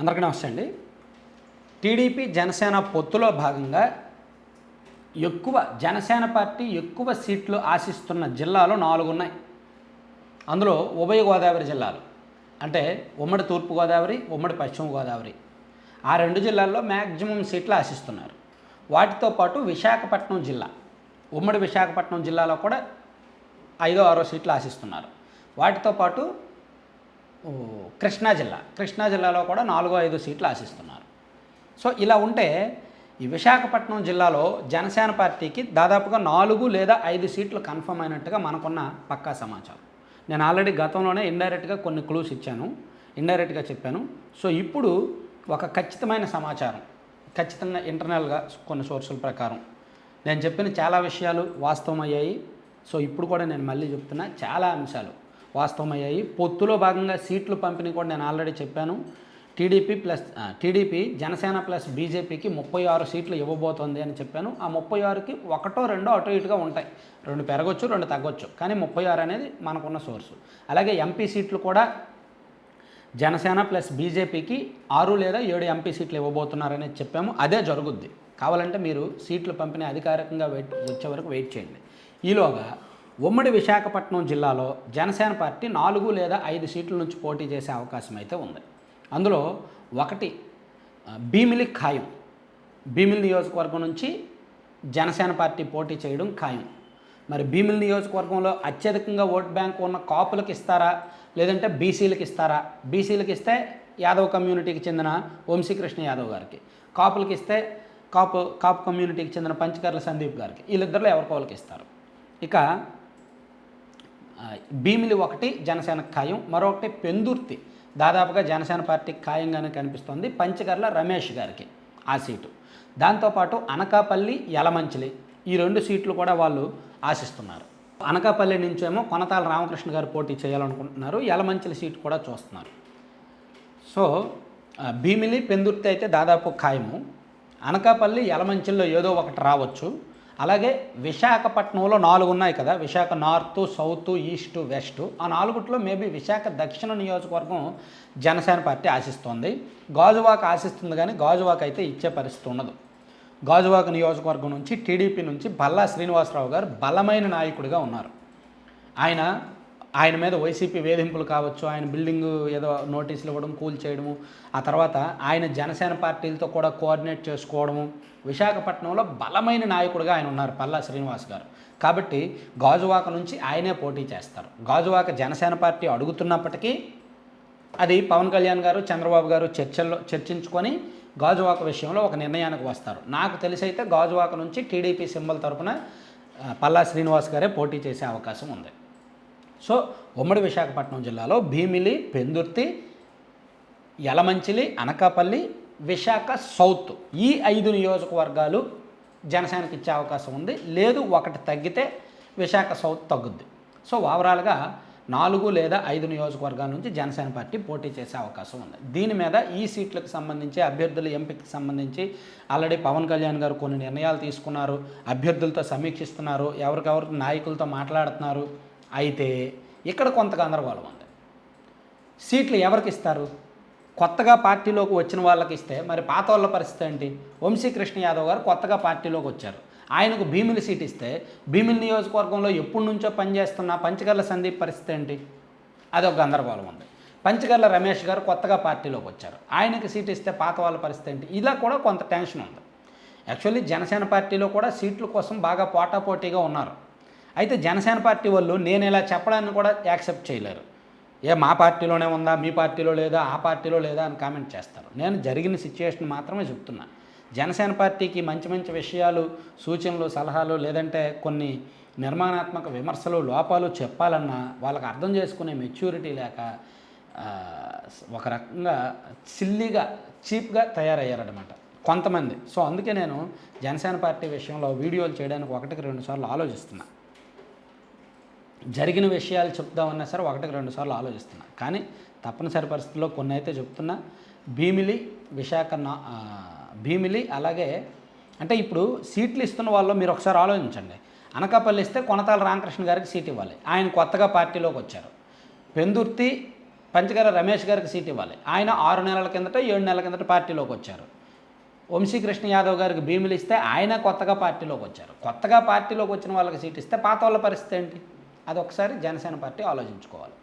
అందరికీ నమస్తే అండి. టీడీపీ జనసేన పొత్తులో భాగంగా ఎక్కువ జనసేన పార్టీ ఎక్కువ సీట్లు ఆశిస్తున్న జిల్లాలు నాలుగు ఉన్నాయి. అందులో ఉభయ గోదావరి జిల్లాలు అంటే ఉమ్మడి తూర్పుగోదావరి ఉమ్మడి పశ్చిమ గోదావరి. ఆ రెండు జిల్లాల్లో మ్యాక్సిమం సీట్లు ఆశిస్తున్నారు. వాటితో పాటు విశాఖపట్నం జిల్లా ఉమ్మడి విశాఖపట్నం జిల్లాలో కూడా ఐదో ఆరో సీట్లు ఆశిస్తున్నారు. వాటితో పాటు కృష్ణా జిల్లా. కృష్ణా జిల్లాలో కూడా నాలుగో ఐదు సీట్లు ఆశిస్తున్నారు. సో ఇలా ఉంటే ఈ విశాఖపట్నం జిల్లాలో జనసేన పార్టీకి దాదాపుగా నాలుగు లేదా ఐదు సీట్లు కన్ఫర్మ్ అయినట్టుగా మనకున్న పక్కా సమాచారం. నేను ఆల్రెడీ గతంలోనే ఇండైరెక్ట్గా కొన్ని క్లూస్ ఇచ్చాను. ఇండైరెక్ట్గా చెప్పాను. సో ఇప్పుడు ఒక ఖచ్చితమైన సమాచారం ఖచ్చితంగా ఇంటర్నల్గా కొన్ని సోర్సుల ప్రకారం. నేను చెప్పిన చాలా విషయాలు వాస్తవమయ్యాయి. సో ఇప్పుడు కూడా నేను మళ్ళీ చెప్తున్నా చాలా అంశాలు. వాస్తవమయ్యాయి. పొత్తులో భాగంగా సీట్లు పంపిణీ కూడా నేను ఆల్రెడీ చెప్పాను. TDP plus TDP Janasena plus బీజేపీకి ముప్పై ఆరు సీట్లు ఇవ్వబోతోంది అని చెప్పాను. ఆ ముప్పై ఆరుకి ఒకటో రెండో అటు ఇటుగా ఉంటాయి. రెండు పెరగొచ్చు రెండు తగ్గొచ్చు. కానీ ముప్పై ఆరు అనేది మనకున్న సోర్సు. అలాగే ఎంపీ సీట్లు కూడా జనసేన ప్లస్ బీజేపీకి ఆరు లేదా ఏడు ఎంపీ సీట్లు ఇవ్వబోతున్నారని చెప్పాము. అదే జరుగుద్ది. కావాలంటే మీరు సీట్లు పంపిణీ అధికారికంగా వెయిట్ వచ్చే వరకు వెయిట్ చేయండి. ఈలోగా ఉమ్మడి విశాఖపట్నం జిల్లాలో జనసేన పార్టీ నాలుగు లేదా ఐదు సీట్ల నుంచి పోటీ చేసే అవకాశం అయితే ఉంది. అందులో ఒకటి భీమిలి ఖాయం. భీమిలి నియోజకవర్గం నుంచి జనసేన పార్టీ పోటీ చేయడం ఖాయం. మరి భీమిలి నియోజకవర్గంలో అత్యధికంగా ఓట్ బ్యాంక్ ఉన్న కాపులకు ఇస్తారా? లేదంటే బీసీలకు ఇస్తారా? బీసీలకు ఇస్తే యాదవ్ కమ్యూనిటీకి చెందిన వంశీకృష్ణ యాదవ్ గారికి. కాపులకు ఇస్తే కాపు కాపు కమ్యూనిటీకి చెందిన పంచకర్ల సందీప్ గారికి. వీళ్ళిద్దరిలో ఎవరికి వాళ్ళకి ఇస్తారు. ఇక భీమిలి ఒకటి జనసేన ఖాయం. మరొకటి పెందుర్తి. దాదాపుగా జనసేన పార్టీకి ఖాయంగానే కనిపిస్తోంది. పంచకర్ల రమేష్ గారికి ఆ సీటు. దాంతోపాటు అనకాపల్లి యలమంచిలి ఈ రెండు సీట్లు కూడా వాళ్ళు ఆశిస్తున్నారు. అనకాపల్లి నుంచేమో కొనతాల రామకృష్ణ గారు పోటీ చేయాలనుకుంటున్నారు. యలమంచిలి సీటు కూడా చూస్తున్నారు. సో భీమిలి పెందుర్తి అయితే దాదాపు ఖాయము. అనకాపల్లి యలమంచిల్లో ఏదో ఒకటి రావచ్చు. అలాగే విశాఖపట్నంలో నాలుగు ఉన్నాయి కదా Visakha north south east west. ఆ నాలుగుట్లో మేబీ విశాఖ దక్షిణ నియోజకవర్గం జనసేన పార్టీ ఆశిస్తోంది. గాజువాక ఆశిస్తుంది కానీ గాజువాక అయితే ఇచ్చే పరిస్థితి ఉండదు. గాజువాక నియోజకవర్గం నుంచి టీడీపీ నుంచి బల్లా శ్రీనివాసరావు గారు బలమైన నాయకుడిగా ఉన్నారు. ఆయన ఆయన మీద వైసీపీ వేధింపులు కావచ్చు ఆయన బిల్డింగ్ ఏదో నోటీసులు ఇవ్వడం కూల్ చేయడము ఆ తర్వాత ఆయన జనసేన పార్టీలతో కూడా కోఆర్డినేట్ చేసుకోవడము విశాఖపట్నంలో బలమైన నాయకుడిగా ఆయన ఉన్నారు పల్లా శ్రీనివాస్ గారు. కాబట్టి గాజువాక నుంచి ఆయనే పోటీ చేస్తారు. గాజువాక జనసేన పార్టీ అడుగుతున్నప్పటికీ అది పవన్ కళ్యాణ్ గారు చంద్రబాబు గారు చర్చల్లో చర్చించుకొని గాజువాక విషయంలో ఒక నిర్ణయానికి వస్తారు. నాకు తెలిసి అయితే గాజువాక నుంచి టీడీపీ సింబల్ తరపున పల్లా శ్రీనివాస్ గారే పోటీ చేసే అవకాశం ఉంది. సో ఉమ్మడి విశాఖపట్నం జిల్లాలో భీమిలి పెందుర్తి యలమంచిలి అనకాపల్లి విశాఖ సౌత్ ఈ ఐదు నియోజకవర్గాలు జనసేనకి ఇచ్చే అవకాశం ఉంది. లేదు ఒకటి తగ్గితే విశాఖ సౌత్ తగ్గుద్ది. సో ఓవరాల్గా నాలుగు లేదా ఐదు నియోజకవర్గాల నుంచి జనసేన పార్టీ పోటీ చేసే అవకాశం ఉంది. దీని మీద ఈ సీట్లకు సంబంధించి అభ్యర్థుల ఎంపికకి సంబంధించి ఆల్రెడీ పవన్ కళ్యాణ్ గారు కొన్ని నిర్ణయాలు తీసుకున్నారు. అభ్యర్థులతో సమీక్షిస్తున్నారు. ఎవరికెవరు నాయకులతో మాట్లాడుతున్నారు. అయితే ఇక్కడ కొంత గందరగోళం ఉంది. సీట్లు ఎవరికి ఇస్తారు? కొత్తగా పార్టీలోకి వచ్చిన వాళ్ళకి ఇస్తే మరి పాత వాళ్ళ పరిస్థితి ఏంటి? వంశీకృష్ణ యాదవ్ గారు కొత్తగా పార్టీలోకి వచ్చారు. ఆయనకు భీమిలి సీట్ ఇస్తే భీమిలి నియోజకవర్గంలో ఎప్పటి నుంచో పనిచేస్తున్న పంచగర్ల సందీప్ పరిస్థితి ఏంటి? అదొక గందరగోళం ఉంది. పంచగర్ల రమేష్ గారు కొత్తగా పార్టీలోకి వచ్చారు. ఆయనకి సీట్ ఇస్తే పాత వాళ్ళ పరిస్థితి ఏంటి? ఇలా కూడా కొంత టెన్షన్ ఉంది. యాక్చువల్లీ జనసేన పార్టీలో కూడా సీట్ల కోసం బాగా పోటాపోటీగా ఉన్నారు. అయితే జనసేన పార్టీ వాళ్ళు నేను ఇలా చెప్పడాన్ని కూడా యాక్సెప్ట్ చేయలేరు. ఏ మా పార్టీలోనే ఉందా మీ పార్టీలో లేదా ఆ పార్టీలో లేదా అని కామెంట్ చేస్తారు. నేను జరిగిన సిచ్యుయేషన్ మాత్రమే చెప్తున్నా. జనసేన పార్టీకి మంచి మంచి విషయాలు సూచనలు సలహాలు లేదంటే కొన్ని నిర్మాణాత్మక విమర్శలు లోపాలు చెప్పాలన్నా వాళ్ళకి అర్థం చేసుకునే మెచ్యూరిటీ లేక ఒక రకంగా సిల్లీగా చీప్గా తయారయ్యారనమాట కొంతమంది. సో అందుకే నేను జనసేన పార్టీ విషయంలో వీడియోలు చేయడానికి ఒకటికి రెండు సార్లు ఆలోచిస్తున్నాను జరిగిన విషయాలు చెప్దామన్నా సరే ఒకటికి రెండు సార్లు ఆలోచిస్తున్నా. కానీ తప్పనిసరి పరిస్థితుల్లో కొన్ని అయితే చెప్తున్నా. భీమిలి విశాఖ నా భీమిలి అలాగే అంటే ఇప్పుడు సీట్లు ఇస్తున్న వాళ్ళు మీరు ఒకసారి ఆలోచించండి. అనకాపల్లి ఇస్తే కొనతాల రామకృష్ణ గారికి సీట్ ఇవ్వాలి. ఆయన కొత్తగా పార్టీలోకి వచ్చారు. పెందుర్తి పంచగార రమేష్ గారికి సీట్ ఇవ్వాలి. ఆయన ఆరు నెలల కిందట ఏడు నెలల కిందట పార్టీలోకి వచ్చారు. వంశీకృష్ణ యాదవ్ గారికి భీములు ఇస్తే ఆయన కొత్తగా పార్టీలోకి వచ్చారు. కొత్తగా పార్టీలోకి వచ్చిన వాళ్ళకి సీట్ ఇస్తే పాత వాళ్ళ పరిస్థితి ఏంటి? అది ఒకసారి జనసేన పార్టీ ఆలోచించుకోవాలి.